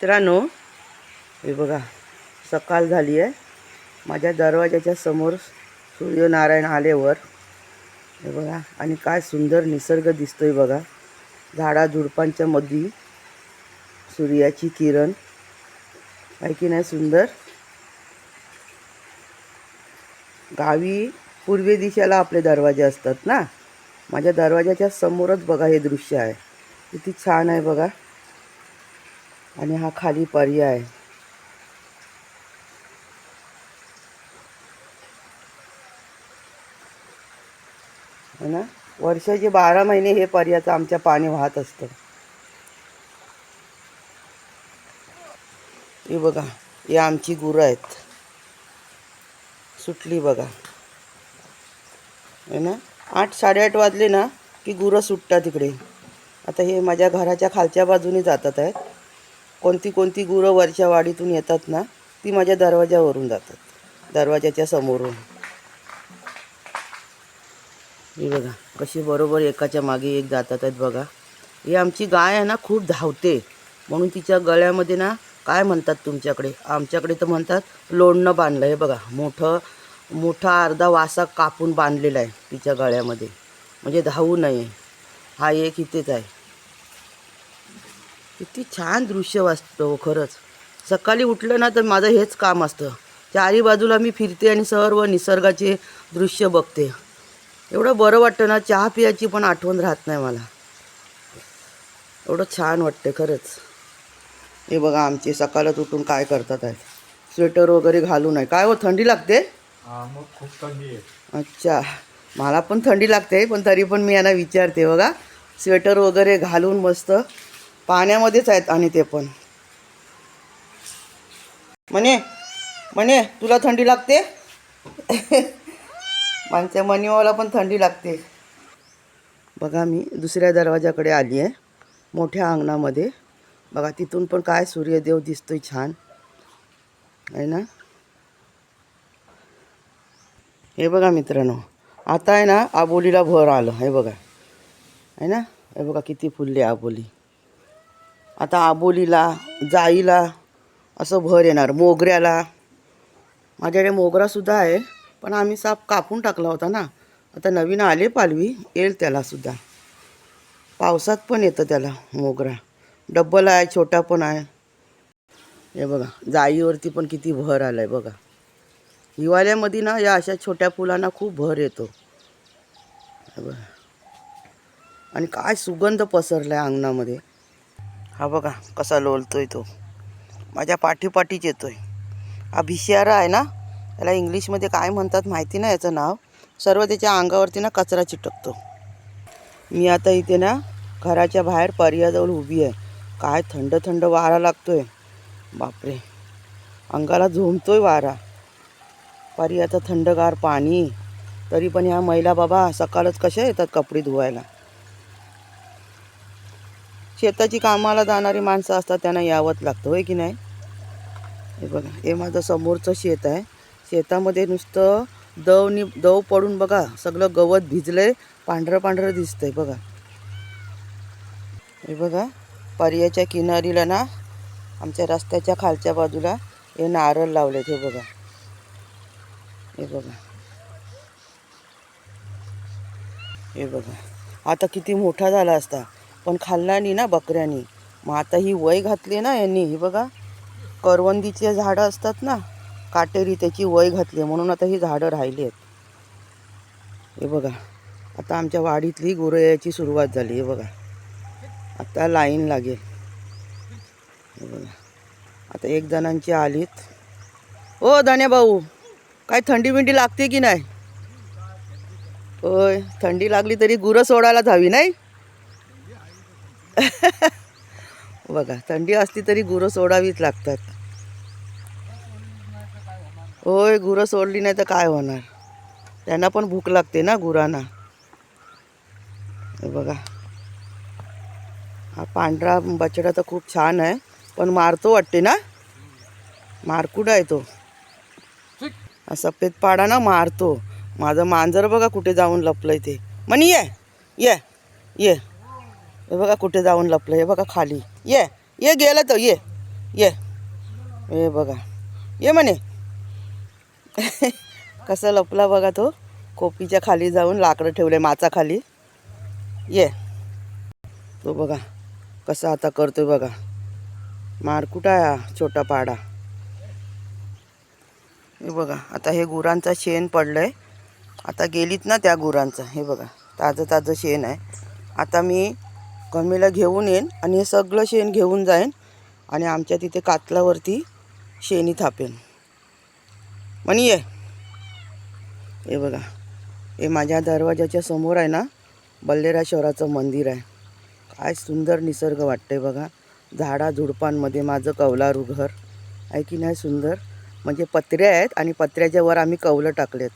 मित्रांनो हे बघा सकाळ झाली आहे. माझ्या दरवाजाच्या समोर सूर्यनारायण आल्यावर हे बघा आणि काय सुंदर निसर्ग दिसतोय बघा. झाडाझुडपांच्या मधी सूर्याची किरण. आहे की नाही सुंदर? गावी पूर्वे दिशेला आपले दरवाजे असतात ना? माझ्या दरवाजाच्या समोरच बघा हे दृश्य आहे. किती छान आहे बघा. आणि हा खाली पर्याय आहे. हो ना? वर्षाचे बारा महिने हे पर्याचं आमच्या पाणी वाहत असतं. हे बघा हे आमची गुरं आहेत. सुटली बघा. है ना? आठ साडेआठ वाजले ना की गुरं सुटतात तिकडे आता हे माझ्या घराच्या खालच्या बाजूने जातात आहेत. कोणती कोणती गुरं वरच्या वाडीतून येतात ना ती माझ्या दरवाजावरून जातात. दरवाजाच्या समोरून. हे बघा कशी बरोबर एकाच्या मागे एक जातात आहेत बघा. ही आमची गाय आहे ना खूप धावते. म्हणून तिच्या गळ्यामध्ये ना काय म्हणतात तुमच्याकडे? आमच्याकडे तर म्हणतात लोणनं बांधलं. हे बघा मोठं मोठा अर्धा वासा कापून बांधलेला आहे तिच्या गळ्यामध्ये. म्हणजे धावू नये. हा एक इथेच आहे. किती छान दृश्य वाचतं हो खरंच. सकाळी उठलं ना तर माझं हेच काम असतं. चारी बाजूला मी फिरते आणि सर्व निसर्गाचे दृश्य बघते. एवढं बरं वाटतं ना चहा पियाची पण आठवण राहत नाही मला. एवढं छान वाटतं खरंच. हे बघा आमचे सकाळच उठून काय करतात आहे स्वेटर वगैरे घालू नये काय हो थंडी लागते? खूप थंडी आहे. अच्छा. मला पण थंडी लागते पण तरी पण मी यांना विचारते बघा. स्वेटर वगैरे घालून मस्त पाण्यामध्येच आहेत आणि ते पण. म्हणे म्हणे तुला थंडी लागते? माझ्या मनीवाला पण थंडी लागते. बघा मी दुसऱ्या दरवाजाकडे आली आहे मोठ्या अंगणामध्ये. बघा तिथून पण काय सूर्यदेव दिसतोय छान. आहे ना? हे बघा मित्रांनो आता आहे ना आबोलीला भर आलं. हे बघा. आहे ना? हे बघा किती फुलले आबोली. आता आबोलीला जाईला असं भर येणार मोगऱ्याला. माझ्याकडे मोगरासुद्धा आहे पण आम्ही साप कापून टाकला होता ना. आता नवीन आले पालवी येईल त्यालासुद्धा पावसात पण येतं त्याला मोगरा. डब्बल आहे छोटा पण आहे. हे बघा जाईवरती पण किती भर आला आहे बघा. हिवाळ्यामध्ये ना या अशा छोट्या फुलांना खूप भर येतो. हे बघा. आणि काय सुगंध पसरला आहे अंगणामध्ये. हा बघा कसा लोलतोय तो. माझ्या पाठीपाठीच येतोय. हा भिशियारा आहे ना? त्याला इंग्लिशमध्ये काय म्हणतात माहिती नाही याचं नाव. सर्व त्याच्या अंगावरती ना कचरा चिटकतो. मी आता इथे ना घराच्या बाहेर पर्याजवळ उभी आहे. काय थंड थंड वारा लागतोय. बापरे. अंगाला झोंबतोय वारा. पर्याचं थंडगार पाणी. तरी पण ह्या महिला बाबा सकाळच कशा येतात कपडे धुवायला? शेताची कामाला जाणारी माणसं असतात त्यांना यावंच लागतं होय की नाही? हे बघा हे माझं समोरचं शेत आहे. शेतामध्ये नुसतं दव नि दव पडून बघा सगळं गवत भिजलं आहे पांढरं पांढरं दिसतंय बघा. हे बघा पर्याच्या किनारीला ना आमच्या रस्त्याच्या खालच्या बाजूला हे नारळ लावलेत हे बघा. हे बघा. हे बघा. आता किती मोठा झाला असता. पण खाल्ल्यानी ना बकऱ्यांनी. मग आता ही वय घातली ना यांनी ही बघा. करवंदीचे झाडं असतात ना काटेरी त्याची वय घातली म्हणून आता ही झाडं राहिली आहेत. हे बघा आता आमच्या वाडीतली गुरं यायची सुरुवात झाली हे बघा. आता लाईन लागेल. हे बघा आता एक जणांची आलीत. ओ दाण्या भाऊ काय थंडी बिंडी लागते की नाही? होय थंडी लागली तरी गुरं सोडायलाच हवी नाही? बघा थंडी असली तरी गुरं सोडावीच लागतात. होय गुरं सोडली नाही तर काय होणार? त्यांना पण भूक लागते ना गुरांना. बघा. हा पांढरा बछडा तर खूप छान आहे पण मारतो वाटते ना? मारकुड आहे तो. सफेद पाडा ना मारतो. माझं मांजर बघा कुठे जाऊन लपलंय ते. म्हणे ये ये ये. हे बघा कुठे जाऊन लपलं हे बघा खाली. ये ये गेलं तर ये. ये. हे बघा. ये म्हणे. कसं लपला बघा तो. कोपीच्या खाली जाऊन लाकडं ठेवले माचाखाली ये. तो बघा कसं आता करतोय बघा. मारकुटा हा छोटा पाडा? हे बघा आता हे गुरांचा शेण पडलंय. आता गेलीत ना त्या गुरांचं. हे बघा ताजं ताजं शेण आहे. आता मी कमीला घेऊन येईन आणि हे सगळं शेण घेऊन जाईन आणि आमच्या तिथे कातलावरती शेणी थापेन. म्हणी ये. हे बघा हे माझ्या दरवाजाच्या समोर आहे ना बल्लेराश्वराचं मंदिर आहे. काय सुंदर निसर्ग वाटतंय बघा. झाडा झुडपांमध्ये माझं कौलारू घर. आहे की नाही सुंदर? म्हणजे पत्र्या आहेत आणि पत्र्याच्या वर आम्ही कौलं टाकलेत.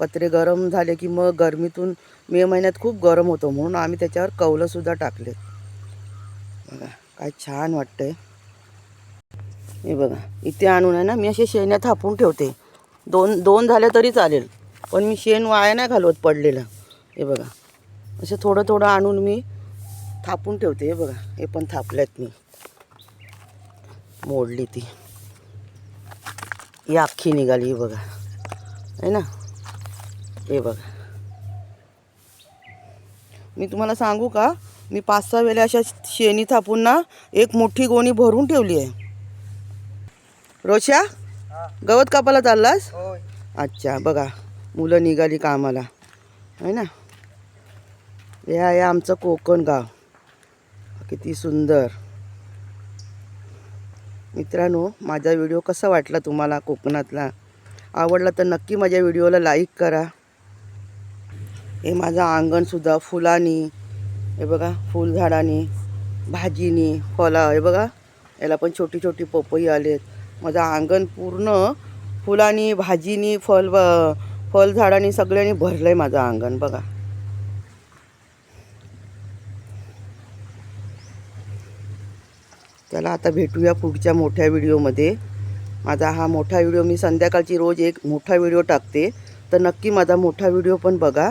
पत्रे गरम झाले की मग गरमीतून मे महिन्यात खूप गरम होतो म्हणून आम्ही त्याच्यावर कौलंसुद्धा टाकले. बघा काय छान वाटतंय. हे बघा इथे आणून आहे ना मी असे शेण्या थापून ठेवते. दोन दोन झाले तरी चालेल पण मी शेण वाया नाही घालवत पडलेलं. हे बघा असं थोडं थोडं आणून मी थापून ठेवते. हे बघा हे पण थापल्यात मी. मोडली ती. ही अख्खी निघाली बघा. आहे ना? हे बघा. मी तुम्हाला सांगू का? मी पाच सहा वेळेला अशा शेणी थापून ना एक मोठी गोणी भरून ठेवली आहे. रोशा गवत कापायला चाललास? होय. अच्छा बघा. मुलं निघाली कामाला. आहे ना? हे आहे आमचं कोकण गाव. किती सुंदर. मित्रांनो माझा व्हिडिओ कसा वाटला तुम्हाला कोकणातला? आवडला तर नक्की माझ्या व्हिडिओला लाईक करा. हे माझं अंगणसुद्धा फुलांनी हे बघा फुलझाडांनी भाजीनी फळा हे बघा याला पण छोटी छोटी पपई आलेत. माझं अंगण पूर्ण फुलानी भाजीनी फल फळझाडांनी सगळ्यांनी भरलं आहे माझं अंगण बघा. चला आता भेटूया पुढच्या मोठ्या व्हिडिओमध्ये. माझा हा मोठा व्हिडिओ मी संध्याकाळची रोज एक मोठा व्हिडिओ टाकते. तर नक्की माझा मोठा व्हिडिओ पण बघा.